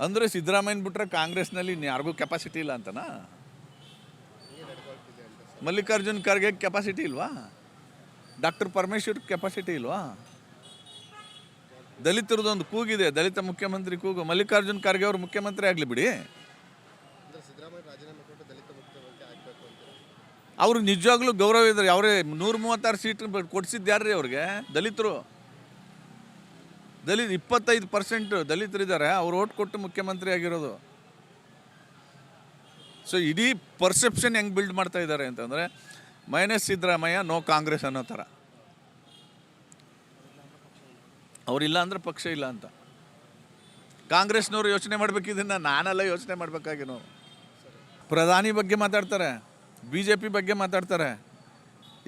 ಅಂದರೆ ಸಿದ್ದರಾಮಯ್ಯ ಬಿಟ್ರೆ ಕಾಂಗ್ರೆಸ್ನಲ್ಲಿ ನಲ್ಲಿ ಯಾರಿಗೂ ಕೆಪಾಸಿಟಿ ಇಲ್ಲ ಅಂತನಾ? ಮಲ್ಲಿಕಾರ್ಜುನ್ ಖರ್ಗೆ ಕೆಪಾಸಿಟಿ ಇಲ್ವಾ? ಡಾಕ್ಟರ್ ಪರಮೇಶ್ವರ್ ಕೆಪಾಸಿಟಿ ಇಲ್ವಾ? ದಲಿತರದೊಂದು ಕೂಗಿದೆ, ದಲಿತ ಮುಖ್ಯಮಂತ್ರಿ ಕೂಗು. ಮಲ್ಲಿಕಾರ್ಜುನ್ ಖರ್ಗೆ ಅವರು ಮುಖ್ಯಮಂತ್ರಿ ಆಗಲಿ ಬಿಡಿ. ಅವರು ನಿಜವಾಗ್ಲೂ ಗೌರವ ಇದ್ದಾರೆ. ಅವರೇ ನೂರ ಮೂವತ್ತಾರು ಸೀಟ್ ಕೊಡಿಸಿದ್ಯಾರ್ರಿ ಅವ್ರಿಗೆ? ದಲಿತರು. ದಲಿತ ಇಪ್ಪತ್ತೈದು ಪರ್ಸೆಂಟ್ ದಲಿತರಿದ್ದಾರೆ, ಅವ್ರು ಓಟ್ ಕೊಟ್ಟು ಮುಖ್ಯಮಂತ್ರಿ ಆಗಿರೋದು. ಸೊ ಇಡೀ ಪರ್ಸೆಪ್ಷನ್ ಹೆಂಗೆ ಬಿಲ್ಡ್ ಮಾಡ್ತಾ ಇದ್ದಾರೆ ಅಂತಂದರೆ, ಮೈನಸ್ ಸಿದ್ದರಾಮಯ್ಯ ನೋ ಕಾಂಗ್ರೆಸ್ ಅನ್ನೋ ಥರ. ಅವರಿಲ್ಲ ಅಂದರೆ ಪಕ್ಷ ಇಲ್ಲ ಅಂತ. ಕಾಂಗ್ರೆಸ್ನವರು ಯೋಚನೆ ಮಾಡ್ಬೇಕು, ಇದನ್ನು ನಾನೆಲ್ಲ ಯೋಚನೆ ಮಾಡಬೇಕಾಗಿನೋ ಪ್ರಧಾನಿ ಬಗ್ಗೆ ಮಾತಾಡ್ತಾರೆ ಬಿ ಜೆ ಪಿ ಬಗ್ಗೆ ಮಾತಾಡ್ತಾರೆ.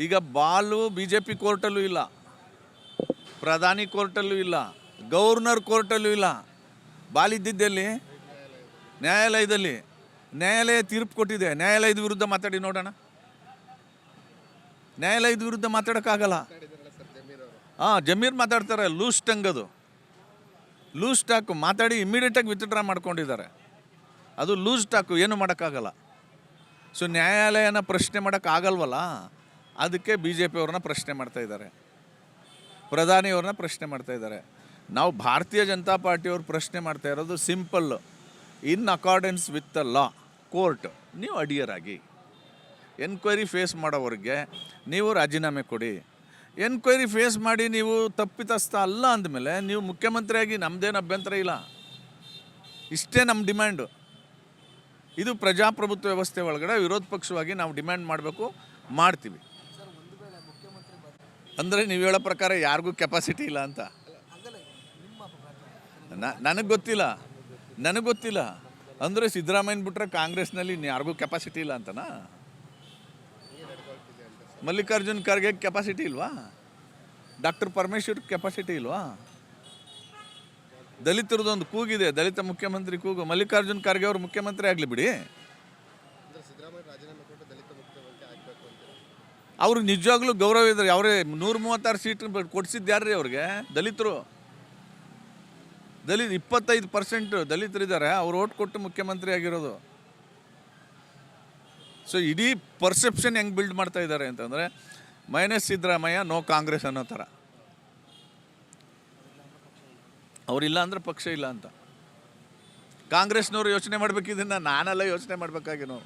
ಈಗ ಬಾಲು ಬಿ ಜೆ ಪಿ ಕೋರ್ಟಲ್ಲೂ ಇಲ್ಲ. ಪ್ರಧಾನಿ ಕೋರ್ಟಲ್ಲೂ ಇಲ್ಲ. ಗವರ್ನರ್ ಕೋರ್ಟಲ್ಲೂ ಇಲ್ಲ. ಬಾಲಿದ್ದಲ್ಲಿ ನ್ಯಾಯಾಲಯದಲ್ಲಿ, ನ್ಯಾಯಾಲಯ ತೀರ್ಪು ಕೊಟ್ಟಿದೆ. ನ್ಯಾಯಾಲಯದ ವಿರುದ್ಧ ಮಾತಾಡಿ ನೋಡೋಣ. ನ್ಯಾಯಾಲಯದ ವಿರುದ್ಧ ಮಾತಾಡೋಕ್ಕಾಗಲ್ಲ. ಹಾಂ, ಜಮೀರ್ ಮಾತಾಡ್ತಾರೆ, ಲೂಸ್ ಅದು ಲೂಸ್ ಟಾಕು, ಮಾತಾಡಿ ಇಮಿಡಿಯೇಟಾಗಿ ವಿತ್ಡ್ರಾ ಮಾಡ್ಕೊಂಡಿದ್ದಾರೆ. ಅದು ಲೂಸ್ ಟಾಕು, ಏನು ಮಾಡೋಕ್ಕಾಗಲ್ಲ. ಸೊ, ನ್ಯಾಯಾಲಯನ ಪ್ರಶ್ನೆ ಮಾಡೋಕ್ಕಾಗಲ್ವಲ್ಲ? ಅದಕ್ಕೆ ಬಿ ಜೆ ಪಿಯವ್ರನ್ನ ಪ್ರಶ್ನೆ ಮಾಡ್ತಾ ಇದ್ದಾರೆ. ಪ್ರಧಾನಿಯವ್ರನ್ನ ಪ್ರಶ್ನೆ ಮಾಡ್ತಾ ಇದ್ದಾರೆ. ನಾವು ಭಾರತೀಯ ಜನತಾ ಪಾರ್ಟಿಯವರು ಪ್ರಶ್ನೆ ಮಾಡ್ತಾ ಇರೋದು simple. In accordance with the law court ನೀವು ಅಡಿಯರಾಗಿ. ಎನ್ಕ್ವೈರಿ ಫೇಸ್ ಮಾಡೋವ್ರಿಗೆ ನೀವು ರಾಜೀನಾಮೆ ಕೊಡಿ. ಎನ್ಕ್ವೈರಿ ಫೇಸ್ ಮಾಡಿ ನೀವು ತಪ್ಪಿತಸ್ಥ ಅಲ್ಲ ಅಂದಮೇಲೆ ನೀವು ಮುಖ್ಯಮಂತ್ರಿಯಾಗಿ ನಮ್ಮದೇನು ಅಭ್ಯಂತರ ಇಲ್ಲ. ಇಷ್ಟೇ ನಮ್ಮ ಡಿಮ್ಯಾಂಡು. ಇದು ಪ್ರಜಾಪ್ರಭುತ್ವ ವ್ಯವಸ್ಥೆ ಒಳಗಡೆ ವಿರೋಧ ಪಕ್ಷವಾಗಿ ನಾವು ಡಿಮ್ಯಾಂಡ್ ಮಾಡಬೇಕು, ಮಾಡ್ತೀವಿ. ಅಂದರೆ ನೀವು ಹೇಳೋ ಪ್ರಕಾರ ಯಾರಿಗೂ ಕೆಪಾಸಿಟಿ ಇಲ್ಲ ಅಂತ. ನನಗೆ ಗೊತ್ತಿಲ್ಲ. ನನಗೆ ಗೊತ್ತಿಲ್ಲ. ಅಂದರೆ ಸಿದ್ದರಾಮಯ್ಯನ ಬಿಟ್ರೆ ಕಾಂಗ್ರೆಸ್ನಲ್ಲಿ ಯಾರಿಗೂ ಕೆಪಾಸಿಟಿ ಇಲ್ಲ ಅಂತನಾ? ಮಲ್ಲಿಕಾರ್ಜುನ್ ಖರ್ಗೆ ಕೆಪಾಸಿಟಿ ಇಲ್ವಾ? ಡಾಕ್ಟರ್ ಪರಮೇಶ್ವರ್ ಕೆಪಾಸಿಟಿ ಇಲ್ವಾ? ದಲಿತರದೊಂದು ಕೂಗಿದೆ. ದಲಿತ ಮುಖ್ಯಮಂತ್ರಿ ಕೂಗು. ಮಲ್ಲಿಕಾರ್ಜುನ್ ಖರ್ಗೆ ಅವರು ಮುಖ್ಯಮಂತ್ರಿ ಆಗಲಿ ಬಿಡಿ. ಅವರು ನಿಜವಾಗ್ಲೂ ಗೌರವ ಇದ್ದಾರೆ ಅವರೇ ನೂರ ಮೂವತ್ತಾರು ಸೀಟ್ ಕೊಡಿಸಿದ್ಯಾರ್ರಿ ಅವ್ರಿಗೆ? ದಲಿತರು. ದಲಿತ ಇಪ್ಪತ್ತೈದು ಪರ್ಸೆಂಟ್ ದಲಿತರಿದ್ದಾರೆ, ಅವ್ರು ಓಟ್ ಕೊಟ್ಟು ಮುಖ್ಯಮಂತ್ರಿ ಆಗಿರೋದು. ಸೊ ಇಡೀ ಪರ್ಸೆಪ್ಷನ್ ಹೆಂಗೆ ಬಿಲ್ಡ್ ಮಾಡ್ತಾ ಇದ್ದಾರೆ ಅಂತಂದರೆ ಮೈನಸ್ ಸಿದ್ದರಾಮಯ್ಯ ನೋ ಕಾಂಗ್ರೆಸ್ ಅನ್ನೋ ಥರ. ಅವರಿಲ್ಲ ಅಂದರೆ ಪಕ್ಷ ಇಲ್ಲ ಅಂತ. ಕಾಂಗ್ರೆಸ್ನವರು ಯೋಚನೆ ಮಾಡಬೇಕಿದ್ದನ್ನು ನಾನೆಲ್ಲ ಯೋಚನೆ ಮಾಡಬೇಕಾಗಿನೋ